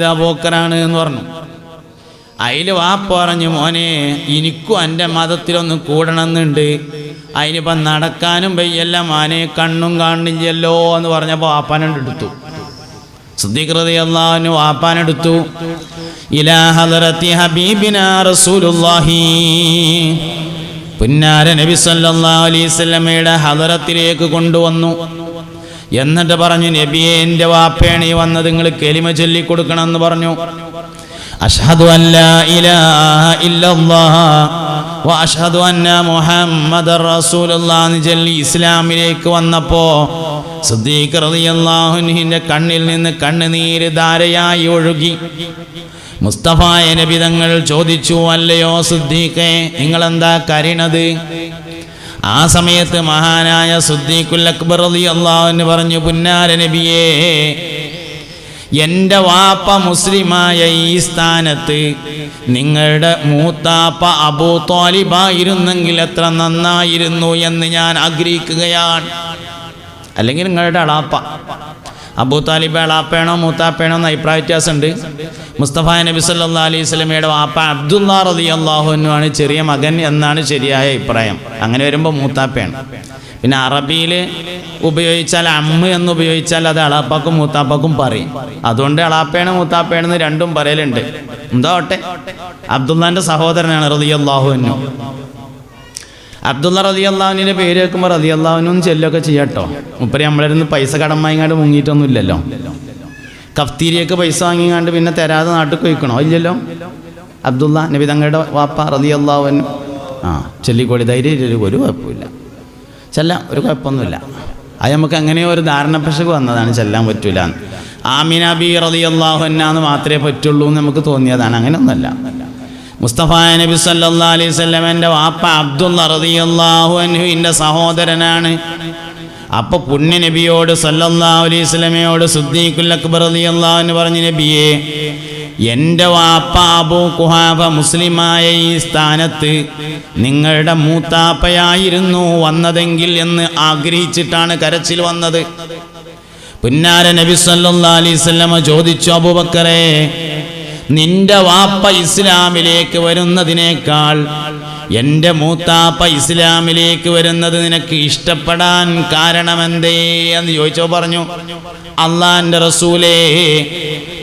പോക്കറാണ് എന്ന് പറഞ്ഞു. അതിൽ വാപ്പ പറഞ്ഞു മോനെ എനിക്കും എന്റെ മതത്തിലൊന്ന് കൂടണമെന്നുണ്ട്. അതിനിപ്പം നടക്കാനും വയ്യല്ല മാനെ കണ്ണും കാണില്ലല്ലോ എന്ന് പറഞ്ഞപ്പോൾ വാപ്പാനോട് എടുത്തു. സിദ്ദീഖ്റതി അള്ളാഹുവിന് വാപ്പാനെടുത്തു ഇലാ ഹദറത്തി ഹബീബിന റസൂലുള്ളാഹി. പുന്നാര നബി കൊണ്ടുവന്നു. എന്നിട്ട് പറഞ്ഞു നബിയെ എന്റെ വാപ്പേണി വന്ന് നിങ്ങൾ കെലിമ ചൊല്ലി കൊടുക്കണം എന്ന് പറഞ്ഞു അന്ന മുഹമ്മദ് റസൂലുള്ളാഹി ജല്ലി ഇസ്ലാമിലേക്ക് വന്നപ്പോ സിദ്ദീഖ് കണ്ണിൽ നിന്ന് കണ്ണുനീര് ധാരയായി ഒഴുകി. മുസ്തഫായ നബി തങ്ങൾ ചോദിച്ചു അല്ലയോ സിദ്ദീഖേ നിങ്ങളെന്താ കരയണത്? ആ സമയത്ത് മഹാനായ സുദ്ദീഖുൽ അക്ബർ അള്ളാഹുവിന് പറഞ്ഞു പുന്നാര നബിയേ എന്റെ വാപ്പ മുസ്ലിമായ ഈ സ്ഥാനത്ത് നിങ്ങളുടെ മൂത്താപ്പ അബൂ തോലിബായിരുന്നെങ്കിൽ എത്ര നന്നായിരുന്നു എന്ന് ഞാൻ ആഗ്രഹിക്കുകയാണ്. അല്ലെങ്കിൽ നിങ്ങളുടെ അളാപ്പ. അബൂ താലിബ് അളാപ്പയാണോ മൂത്താപ്പേണോ എന്ന് അഭിപ്രായ വ്യത്യാസമുണ്ട്. മുസ്തഫ നബി സല്ലാ അലൈഹി സ്വലമയുടെ വാപ്പ അബ്ദുല്ലാ റതി അള്ളാഹുനുമാണ് ചെറിയ മകൻ എന്നാണ് ശരിയായ അഭിപ്രായം. അങ്ങനെ വരുമ്പോൾ മൂത്താപ്പയാണ്. പിന്നെ അറബിയിൽ ഉപയോഗിച്ചാൽ അമ്മ എന്ന് ഉപയോഗിച്ചാൽ അത് അളാപ്പാക്കും മൂത്താപ്പാക്കും പറയും. അതുകൊണ്ട് അളാപ്പയാണ് മൂത്താപ്പയാണെന്ന് രണ്ടും പറയലുണ്ട്. എന്താ ഓട്ടെ അബ്ദുല്ലാന്റെ സഹോദരനാണ് റതി അള്ളാഹുനു അബ്ദുള്ള റതി അള്ളാഹുവിന്റെ പേര് വെക്കുമ്പോൾ റതി അള്ളാഹുനും ചെല്ലൊക്കെ ചെയ്യാട്ടോ മുപ്പരി നമ്മളിരുന്ന് പൈസ കടം വാങ്ങിക്കാണ്ട് മുങ്ങിയിട്ടൊന്നും ഇല്ലല്ലോ കഫ്തീരിയൊക്കെ പൈസ വാങ്ങിക്കാണ്ട് പിന്നെ തരാതെ നാട്ടിൽ കൊയ്ക്കണോ ഇല്ലല്ലോ. അബ്ദുള്ള നബി തങ്ങളുടെ വാപ്പ റതി അള്ളാഹുവൻ ആ ചെല്ലിക്കോടി ധൈര്യം ഒരു കുഴപ്പമില്ല ചെല്ലാം ഒരു കുഴപ്പമൊന്നുമില്ല. അത് നമുക്ക് അങ്ങനെ ഒരു ധാരണ ധാരണപ്പശക് വന്നതാണ് ചെല്ലാൻ പറ്റൂല ആമിന ബി റതി അള്ളാഹുന്നാന്ന് മാത്രമേ പറ്റുള്ളൂ എന്ന് നമുക്ക് തോന്നിയതാണ്. അങ്ങനെയൊന്നുമല്ല. മുസ്തഫ നബി സല്ലാ അലൈഹി സ്വലമന്റെ വാപ്പ അബ്ദുള്ള റളിയല്ലാഹു അൻഹുവിന്റെ സഹോദരനാണ്. അപ്പൊ പുണ്യ നബിയോട് സല്ലല്ലാഹു അലൈഹി സ്വലമയോട് സുദ്ദീഖുൽ അക്ബർ അൻഹു പറഞ്ഞു നബിയെ എന്റെ വാപ്പ അബൂ കുഹാബ മുസ്ലിമായ ഈ സ്ഥാനത്ത് നിങ്ങളുടെ മൂത്താപ്പയായിരുന്നു വന്നതെങ്കിൽ എന്ന് ആഗ്രഹിച്ചിട്ടാണ് കരച്ചിൽ വന്നത്. പുന്നാര നബി സല്ലാ അലൈഹി സ്വലമ ചോദിച്ചു അബൂബക്കറേ നിന്റെ വാപ്പ ഇസ്ലാമിലേക്ക് വരുന്നതിനേക്കാൾ എന്റെ മൂത്താപ്പ ഇസ്ലാമിലേക്ക് വരുന്നത് നിനക്ക് ഇഷ്ടപ്പെടാൻ കാരണമെന്തേ എന്ന് ചോദിച്ചോ പറഞ്ഞു. അള്ളാന്റെ റസൂലേ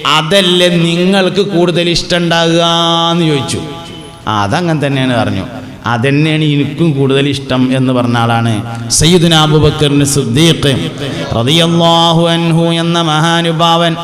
അതല്ലേ നിങ്ങൾക്ക് കൂടുതൽ ഇഷ്ടമുണ്ടാകുക എന്ന് ചോദിച്ചു. അതങ്ങനെ തന്നെയാണ് പറഞ്ഞു. അതന്നെയാണ് എനിക്കും കൂടുതൽ ഇഷ്ടം എന്ന് പറഞ്ഞ ആളാണ് സയ്യിദുന അബൂബക്കറിന് സിദ്ദീഖ് അൻഹു എന്ന മഹാനുഭാവൻ.